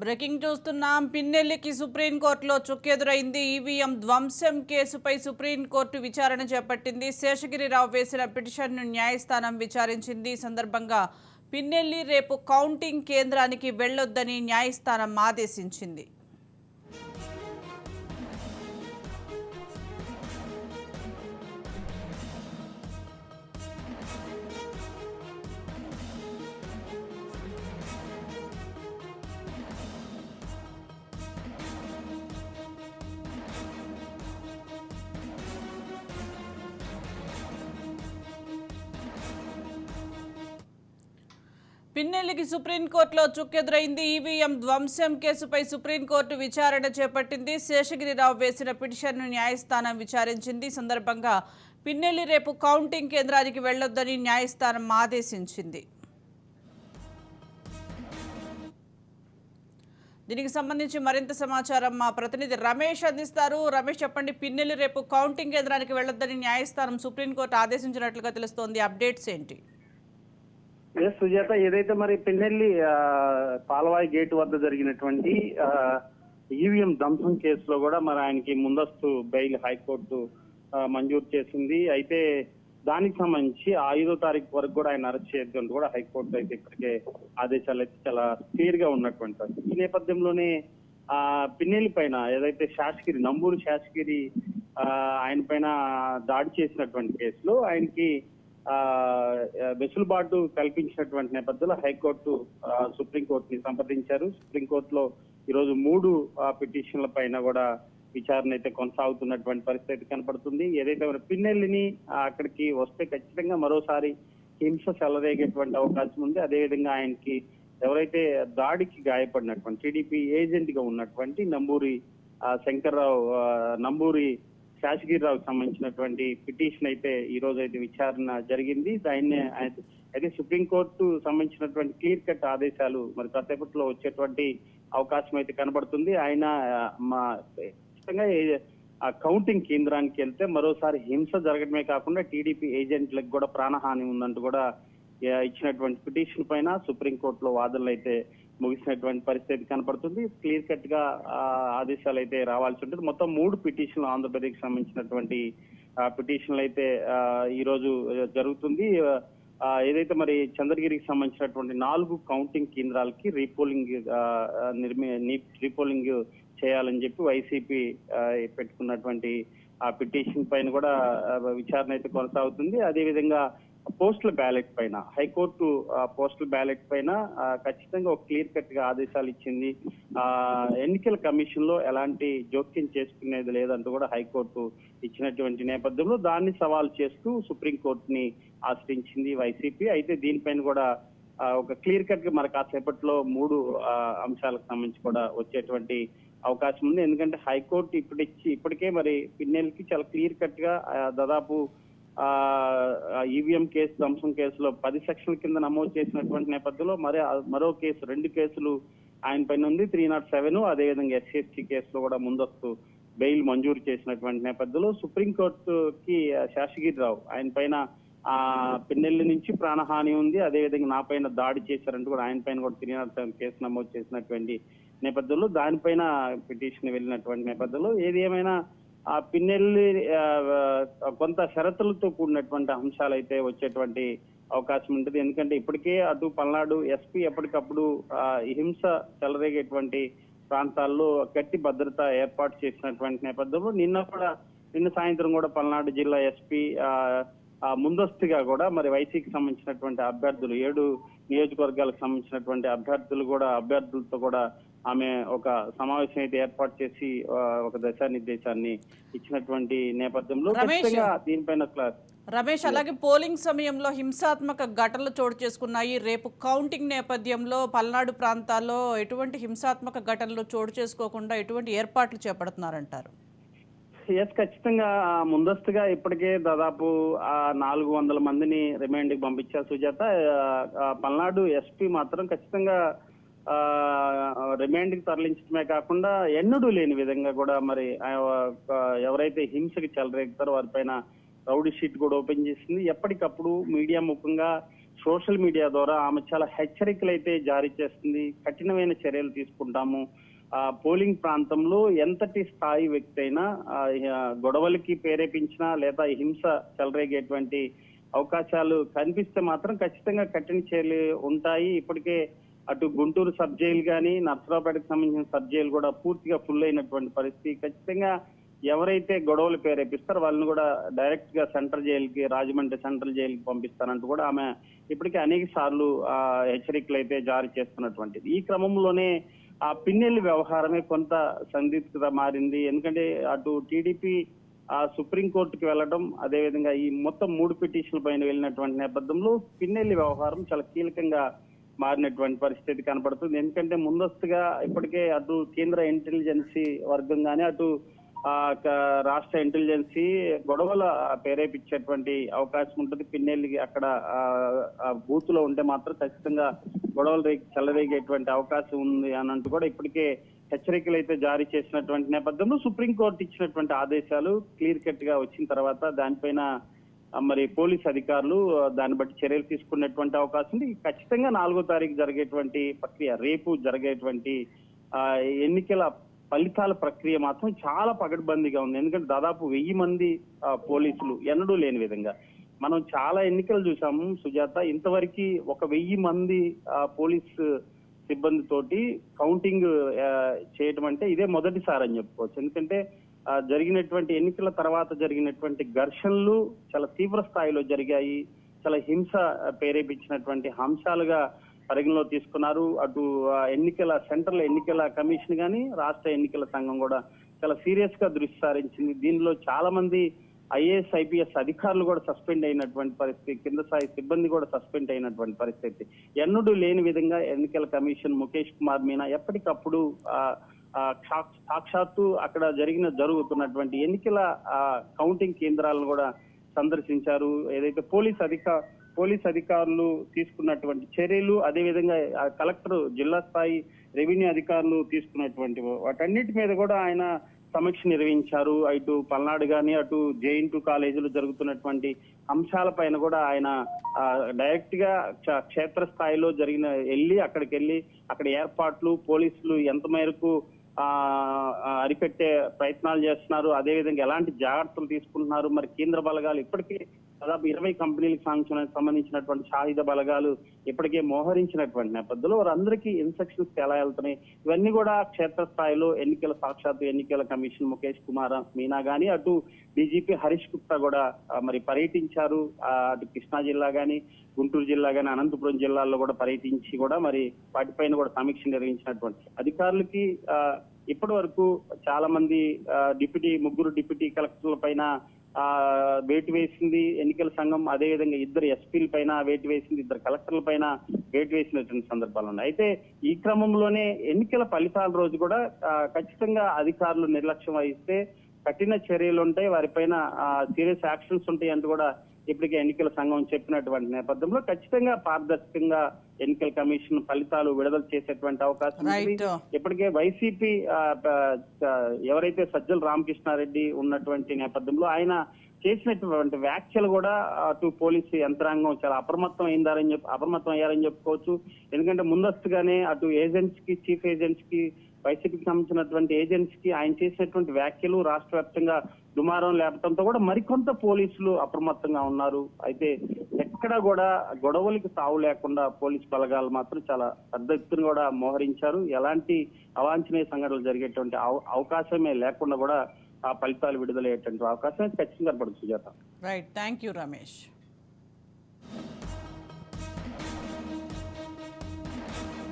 Breaking చూస్తున్నాం. పిన్నెల్లికి సుప్రీంకోర్టులో చుక్కెదురైంది. EVM ధ్వంసం కేసుపై సుప్రీంకోర్టు విచారణ చేపట్టింది. శేషగిరిరావు వేసిన పిటిషన్ను న్యాయస్థానం విచారించింది. ఈ సందర్భంగా పిన్నెల్లి రేపు కౌంటింగ్ కేంద్రానికి వెళ్ళొద్దని న్యాయస్థానం ఆదేశించింది. పిన్నెల్లికి సుప్రీంకోర్టులో చుక్కెదురైంది. ఈవీఎం ధ్వంసం కేసుపై సుప్రీంకోర్టు విచారణ చేపట్టింది. శేషగిరిరావు వేసిన పిటిషన్ను న్యాయస్థానం విచారించింది. సందర్భంగా పిన్నెల్లి రేపు కౌంటింగ్ కేంద్రానికి వెళ్ళొద్దని న్యాయస్థానం ఆదేశించింది. దీనికి సంబంధించి మరింత సమాచారం మా ప్రతినిధి రమేష్ అందిస్తారు. రమేష్ చెప్పండి పిన్నెల్లి రేపు కౌంటింగ్ కేంద్రానికి వెళ్ళొద్దని న్యాయస్థానం సుప్రీంకోర్టు ఆదేశించినట్లుగా తెలుస్తోంది. అప్డేట్స్ ఏంటి? సుజాత ఏదైతే మరి పిన్నెల్లి ఆ, పాలవాయి గేట్ వద్ద జరిగినటువంటి ఈవీఎం ధ్వంసం కేసులో కూడా మరి ఆయనకి ముందస్తు బెయిల్ హైకోర్టు మంజూరు చేసింది. అయితే దానికి సంబంధించి ఐదో తారీఖు వరకు కూడా ఆయన అరెస్ట్ చేయొద్దని కూడా హైకోర్టు అయితే ఇప్పటికే ఆదేశాలు అయితే చాలా క్లియర్గా ఉన్నటువంటి ఈ నేపథ్యంలోనే ఆ పిన్నెల్లి పైన ఏదైతే శాసగిరి నంబూరు శాసగిరి ఆ, ఆయన పైన దాడి చేసినటువంటి కేసులో ఆయనకి వెసులుబాటు కల్పించినటువంటి నేపథ్యంలో హైకోర్టు సుప్రీంకోర్టుని సంప్రదించారు. సుప్రీంకోర్టులో ఈరోజు మూడు ఆ, పిటిషన్ల పైన కూడా విచారణ అయితే కొనసాగుతున్నటువంటి పరిస్థితి కనపడుతుంది. ఏదైతే మరి పిన్నెల్లిని అక్కడికి వస్తే ఖచ్చితంగా మరోసారి హింస చెలరేగేటువంటి అవకాశం ఉంది. అదేవిధంగా ఆయనకి ఎవరైతే దాడికి గాయపడినటువంటి టీడీపీ ఏజెంట్గా ఉన్నటువంటి నంబూరి శంకర్రావు నంబూరి శాసగిరిరావుకి సంబంధించినటువంటి పిటిషన్ అయితే ఈ రోజు అయితే విచారణ జరిగింది. దాన్ని అయితే సుప్రీంకోర్టు సంబంధించినటువంటి క్లియర్ కట్ ఆదేశాలు మరి కాసేపట్లో వచ్చేటువంటి అవకాశం అయితే కనబడుతుంది. ఆయన మా ఖచ్చితంగా ఆ కౌంటింగ్ కేంద్రానికి వెళ్తే మరోసారి హింస జరగడమే కాకుండా టీడీపీ ఏజెంట్లకు కూడా ప్రాణహాని ఉందంటూ కూడా ఇచ్చినటువంటి పిటిషన్ పైన సుప్రీంకోర్టులో వాదనలు అయితే ముగిసినటువంటి పరిస్థితి కనపడుతుంది. క్లియర్ కట్గా ఆదేశాలు అయితే రావాల్సి ఉంటుంది. మొత్తం మూడు పిటిషన్లు ఆంధ్రప్రదేశ్ సంబంధించినటువంటి పిటిషన్లు అయితే ఈ రోజు జరుగుతుంది. ఏదైతే మరి చంద్రగిరికి సంబంధించినటువంటి నాలుగు కౌంటింగ్ కేంద్రాలకి రీపోలింగ్ నిర్మి రీపోలింగ్ చేయాలని చెప్పి వైసీపీ పెట్టుకున్నటువంటి ఆ పిటిషన్ పైన కూడా విచారణ అయితే కొనసాగుతుంది. అదేవిధంగా పోస్టల్ బ్యాలెట్ పైన హైకోర్టు పోస్టల్ బ్యాలెట్ పైన ఖచ్చితంగా ఒక క్లియర్ కట్గా ఆదేశాలు ఇచ్చింది. ఆ ఎన్నికల కమిషన్లో ఎలాంటి జోక్యం చేసుకునేది లేదంటూ కూడా హైకోర్టు ఇచ్చినటువంటి నేపథ్యంలో దాన్ని సవాల్ చేస్తూ సుప్రీంకోర్టుని ఆశ్రయించింది వైసీపీ. అయితే దీనిపైన కూడా ఒక క్లియర్ కట్గా మరి కాసేపట్లో మూడు అంశాలకు సంబంధించి కూడా వచ్చేటువంటి అవకాశం ఉంది. ఎందుకంటే హైకోర్టు ఇప్పుడు ఇచ్చి ఇప్పటికే మరి పిన్నెల్కి చాలా క్లియర్ కట్గా దాదాపు ఈవీఎం కేసు ధ్వంసం కేసులో పది సెక్షన్ల కింద నమోదు చేసినటువంటి నేపథ్యంలో మరి మరో కేసు రెండు కేసులు ఆయన పైన ఉంది. త్రీ నాట్ సెవెన్ అదేవిధంగా ఎస్సీఎస్టీ కేసులో కూడా ముందస్తు బెయిల్ మంజూరు చేసినటువంటి నేపథ్యంలో సుప్రీంకోర్టుకి శాసగిరిరావు ఆయన పైన ఆ పిన్నెల్లి నుంచి ప్రాణహాని ఉంది. అదేవిధంగా నా పైన దాడి చేశారంటూ కూడా ఆయన పైన కూడా త్రీ నాట్ సెవెన్ కేసు నమోదు చేసినటువంటి నేపథ్యంలో దానిపైన పిటిషన్ వెళ్ళినటువంటి నేపథ్యంలో ఏది ఏమైనా ఆ పిన్నెల్లి కొంత షరతులతో కూడినటువంటి అంశాలు అయితే వచ్చేటువంటి అవకాశం ఉంటుంది. ఎందుకంటే ఇప్పటికే అటు పల్నాడు ఎస్పీ ఎప్పటికప్పుడు ఆ, హింస చెలరేగేటువంటి ప్రాంతాల్లో గట్టి భద్రత ఏర్పాటు చేసినటువంటి నేపథ్యంలో నిన్న కూడా నిన్న సాయంత్రం కూడా పల్నాడు జిల్లా ఎస్పీ ఆ, ఆ, ముందస్తుగా కూడా మరి వైసీకి సంబంధించినటువంటి అభ్యర్థులు ఏడు నియోజకవర్గాలకు సంబంధించినటువంటి అభ్యర్థులు కూడా అభ్యర్థులతో కూడా ఆమె ఒక సమావేశం అయితే ఏర్పాటు చేసి ఒక దిశానిర్దేశాన్ని ఇచ్చినటువంటి నేపథ్యంలో. ఖచ్చితంగా దీనిపైన రమేష్ అలాగే పోలింగ్ సమయంలో హింసాత్మక ఘటనలు చోటు చేసుకున్నాయి. రేపు కౌంటింగ్ నేపథ్యంలో పల్నాడు ప్రాంతాల్లో ఎటువంటి హింసాత్మక ఘటనలు చోటు చేసుకోకుండా ఎటువంటి ఏర్పాట్లు చేపడుతున్నారంటారు? ఎస్ ఖచ్చితంగా ముందస్తుగా ఇప్పటికే దాదాపు ఆ నాలుగు వందల మందిని రిమాండ్కి పంపించారు సుజాత. పల్నాడు ఎస్పీ మాత్రం ఖచ్చితంగా రిమాండ్కి తరలించడమే కాకుండా ఎన్నడూ లేని విధంగా కూడా మరి ఎవరైతే హింసకి చెలరేగుతారో వారిపైన రౌడీ షీట్ కూడా ఓపెన్ చేసింది. ఎప్పటికప్పుడు మీడియా ముఖంగా సోషల్ మీడియా ద్వారా ఆమె చాలా హెచ్చరికలు అయితే జారీ చేస్తుంది. కఠినమైన చర్యలు తీసుకుంటాము. ఆ పోలింగ్ ప్రాంతంలో ఎంతటి స్థాయి వ్యక్తి అయినా గొడవలకి ప్రేరేపించినా లేదా హింస చెలరేగేటువంటి అవకాశాలు కనిపిస్తే మాత్రం ఖచ్చితంగా కఠిన చర్యలు ఉంటాయి. ఇప్పటికే అటు గుంటూరు సబ్ జైలు కానీ నర్సరావుపేటకు సంబంధించిన సబ్ జైలు కూడా పూర్తిగా ఫుల్ అయినటువంటి పరిస్థితి. ఖచ్చితంగా ఎవరైతే గొడవలు ప్రేరేపిస్తారో వాళ్ళని కూడా డైరెక్ట్గా సెంట్రల్ జైలుకి రాజమండ్రి సెంట్రల్ జైలుకి పంపిస్తానంటూ కూడా ఆమె ఇప్పటికే అనేక సార్లు ఆ, హెచ్చరికలు అయితే జారీ చేస్తున్నటువంటిది. ఈ క్రమంలోనే ఆ పిన్నెల్లి వ్యవహారమే కొంత సందిగ్ధత మారింది. ఎందుకంటే అటు టీడీపీ ఆ సుప్రీంకోర్టుకి వెళ్ళడం అదేవిధంగా ఈ మొత్తం మూడు పిటిషన్ల పైన వెళ్ళినటువంటి నేపథ్యంలో పిన్నెల్లి వ్యవహారం చాలా కీలకంగా మారినటువంటి పరిస్థితి కనపడుతుంది. ఎందుకంటే ముందస్తుగా ఇప్పటికే అటు కేంద్ర ఇంటెలిజెన్సీ వర్గం కానీ అటు ఆ రాష్ట్ర ఇంటెలిజెన్సీ గొడవల ప్రేరేపించేటువంటి అవకాశం ఉంటుంది. పిన్నెల్లికి అక్కడ ఆ, బూత్లో ఉంటే మాత్రం ఖచ్చితంగా గొడవలు చెలరేగేటువంటి అవకాశం ఉంది అని అంటూ కూడా ఇప్పటికే హెచ్చరికలు అయితే జారీ చేసినటువంటి నేపథ్యంలో సుప్రీంకోర్టు ఇచ్చినటువంటి ఆదేశాలు క్లియర్ కట్గా వచ్చిన తర్వాత దానిపైన మరి పోలీస్ అధికారులు దాన్ని బట్టి చర్యలు తీసుకున్నటువంటి అవకాశం ఉంది. ఖచ్చితంగా నాలుగో తారీఖు జరిగేటువంటి ప్రక్రియ రేపు జరిగేటువంటి ఆ, ఎన్నికల ఫలితాల ప్రక్రియ మాత్రం చాలా పగడ్బందీగా ఉంది. ఎందుకంటే దాదాపు వెయ్యి మంది పోలీసులు ఎన్నడూ లేని విధంగా. మనం చాలా ఎన్నికలు చూసాము సుజాత. ఇంతవరకు ఒక వెయ్యి మంది ఆ, పోలీస్ సిబ్బందితోటి కౌంటింగ్ చేయటం అంటే ఇదే మొదటిసారి అని చెప్పుకోవచ్చు. ఎందుకంటే జరిగినటువంటి ఎన్నికల తర్వాత జరిగినటువంటి ఘర్షణలు చాలా తీవ్ర స్థాయిలో జరిగాయి. చాలా హింస ప్రేరేపించినటువంటి అంశాలుగా పరిగణలో తీసుకున్నారు. అటు ఆ, ఎన్నికల సెంట్రల్ ఎన్నికల కమిషన్ కానీ రాష్ట్ర ఎన్నికల సంఘం కూడా చాలా సీరియస్గా దృష్టి సారించింది దీనిలో చాలా మంది ఐఏఎస్ ఐపీఎస్ అధికారులు కూడా సస్పెండ్ అయినటువంటి పరిస్థితి కింద స్థాయి సిబ్బంది కూడా సస్పెండ్ అయినటువంటి పరిస్థితి. ఎన్నడూ లేని విధంగా ఎన్నికల కమిషన్ ముఖేష్ కుమార్ మీనా ఎప్పటికప్పుడు ఆ, సాక్షాత్తు అక్కడ జరిగిన జరుగుతున్నటువంటి ఎన్నికల కౌంటింగ్ కేంద్రాలను కూడా సందర్శించారు. ఏదైతే పోలీస్ అధిక పోలీస్ అధికారులు తీసుకున్నటువంటి చర్యలు అదేవిధంగా కలెక్టర్ జిల్లా స్థాయి రెవెన్యూ అధికారులు తీసుకున్నటువంటి వాటన్నిటి మీద కూడా ఆయన సమీక్ష నిర్వహించారు. ఇటు పల్నాడు కానీ అటు జేఎన్ టూ కాలేజీలో జరుగుతున్నటువంటి అంశాలపైన కూడా ఆయన డైరెక్ట్గా క్షేత్ర స్థాయిలో జరిగిన వెళ్ళి అక్కడికి వెళ్ళి అక్కడ ఏర్పాట్లు పోలీసులు ఎంత మేరకు అరిపెట్టే ప్రయత్నాలు చేస్తున్నారు. అదేవిధంగా ఎలాంటి జాగ్రత్తలు తీసుకుంటున్నారు? మరి కేంద్ర బలగాలు ఇప్పటికే దాదాపు ఇరవై కంపెనీలకు సంబంధించిన సంబంధించినటువంటి సాయుధ బలగాలు ఇప్పటికే మోహరించినటువంటి నేపథ్యంలో వారందరికీ ఇన్స్ట్రక్షన్స్ ఎలా వెళ్తున్నాయి? ఇవన్నీ కూడా క్షేత్రస్థాయిలో ఎన్నికల సాక్షాత్తు ఎన్నికల కమిషన్ ముఖేష్ కుమార్ మీనా గాని అటు డీజీపీ హరీష్ గుప్తా కూడా మరి పర్యటించారు. అటు కృష్ణా జిల్లా గాని గుంటూరు జిల్లా గాని అనంతపురం జిల్లాల్లో కూడా పర్యటించి కూడా మరి వాటిపైన కూడా సమీక్ష నిర్వహించినటువంటి అధికారులకి ఇప్పటి వరకు చాలా మంది డిప్యూటీ ముగ్గురు డిప్యూటీ కలెక్టర్ల పైన వేటు వేసింది ఎన్నికల సంఘం. అదే విధంగా ఇద్దరు ఎస్పీల పైన వేటు వేసింది ఇద్దరు కలెక్టర్ల పైన వేటు వేసినటువంటి సందర్భాలు ఉన్నాయి. అయితే ఈ క్రమంలోనే ఎన్నికల ఫలితాల రోజు కూడా ఖచ్చితంగా అధికారులు నిర్లక్ష్యం వహిస్తే కఠిన చర్యలు ఉంటాయి. వారిపైన సీరియస్ యాక్షన్స్ ఉంటాయి అంటూ కూడా ఇప్పటికే ఎన్నికల సంఘం చెప్పినటువంటి నేపథ్యంలో ఖచ్చితంగా పారదర్శకంగా ఎన్నికల కమిషన్ ఫలితాలు విడుదల చేసేటువంటి అవకాశం ఇప్పటికే వైసీపీ ఎవరైతే సజ్జల రామకృష్ణారెడ్డి ఉన్నటువంటి నేపథ్యంలో ఆయన చేసినటువంటి వ్యాఖ్యలు కూడా అటు పోలీసు యంత్రాంగం చాలా అప్రమత్తం అయిందారని చెప్పి అప్రమత్తం అయ్యారని చెప్పుకోవచ్చు. ఎందుకంటే ముందస్తుగానే అటు ఏజెంట్స్కి చీఫ్ ఏజెంట్స్కి వైసీపీకి సంబంధించినటువంటి ఏజెంట్స్కి ఆయన చేసినటువంటి వ్యాఖ్యలు రాష్ట్ర వ్యాప్తంగా దుమారం లేపడంతో కూడా మరికొంత పోలీసులు అప్రమత్తంగా ఉన్నారు. అయితే ఎక్కడ కూడా గొడవలకి తావు లేకుండా పోలీస్ బలగాలు మాత్రం చాలా పెద్ద ఎత్తున కూడా మోహరించారు. ఎలాంటి అవాంఛనీయ సంఘటనలు జరిగేటువంటి అవ- అవకాశమే లేకుండా కూడా ఆ ఫలితాలు విడుదలయ్యేటువంటి అవకాశం ఖచ్చితంగా కనపడుతుంది Sujatha. Right thank you Ramesh